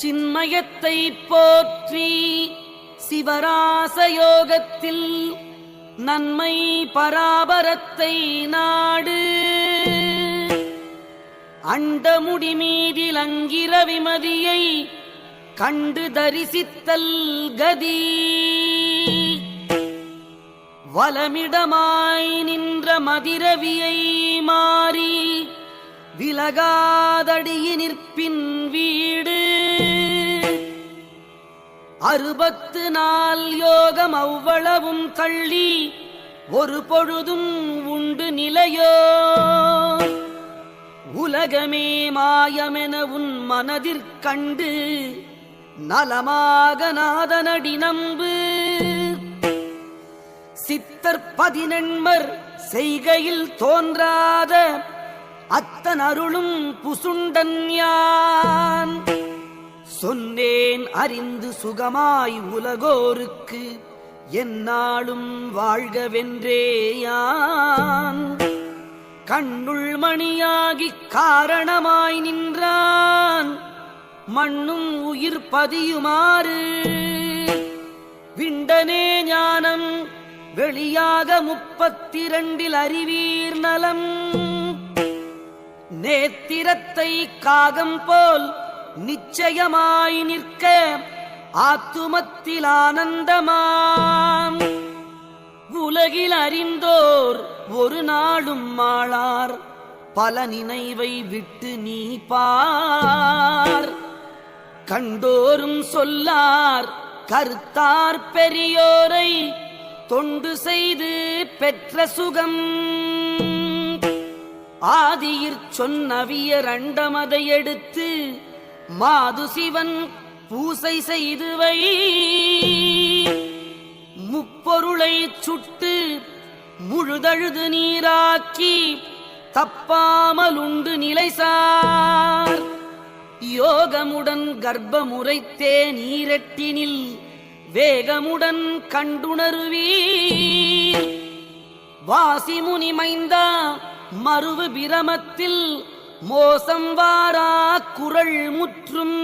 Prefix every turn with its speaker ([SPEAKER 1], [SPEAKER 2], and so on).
[SPEAKER 1] சின்மயத்தை போற்றி சிவராசயோகத்தில் நன்மை பராபரத்தை நாடு. அண்டமுடி மீதில் அங்கிரவிமதியை கண்டு தரிசித்தல் கதி. வலமிடமாய் நின்ற மதிரவியை மாறி விலகாதடியி நிற்பின் வீடு. அறுபத்து நாள் யோகம் அவ்வளவும் கள்ளி ஒரு பொழுதும் உண்டு நிலையோ. உலகமே மாயமென உன் மனதிற்கண்டு நலமாக நாதனடி நம்பு. சித்தர் பதினெண்மர் செய்கையில் தோன்றாத அத்தன் அருளும் புசுண்டன் யான். சொன்னேன் அறிந்து சுகமாய் உலகோருக்கு என்னாலும் வாழ்கவென்றேயான் கண்ணுள் மணியாகிக் காரணமாய் நின்றான் மண்ணும் உயிர் பதியுமாறு. விண்டனே ஞானம் வெளியாக முப்பத்திரண்டில் அறிவீர் நலம். நேத்திரத்தை காகம் போல் நிச்சயமாய் நிற்க ஆத்துமத்தில் ஆனந்தமாம் உலகில் அறிந்தோர் ஒரு நாளும் மாளார் பல நினைவை விட்டு நீ பார் கண்டோரும் சொல்லார் கருத்தார் பெரியோரை தொண்டு செய்து பெற்ற சுகம். ஆதியிற் சொன்னவிய ரண்டமதை எடுத்து மாது சிவன் பூசை செய்துவை. முப்பொருளை சுட்டு முழுதழுது நீராக்கி தப்பாமலுண்டு நிலைசார். யோகமுடன் கர்ப்பமுறைத்தே நீரட்டினில் வேகமுடன் கண்டுணருவீர். வாசிமுனி மைந்தா மறுவு பிரமத்தில் மோசம் வாரா குரல் முற்றும்.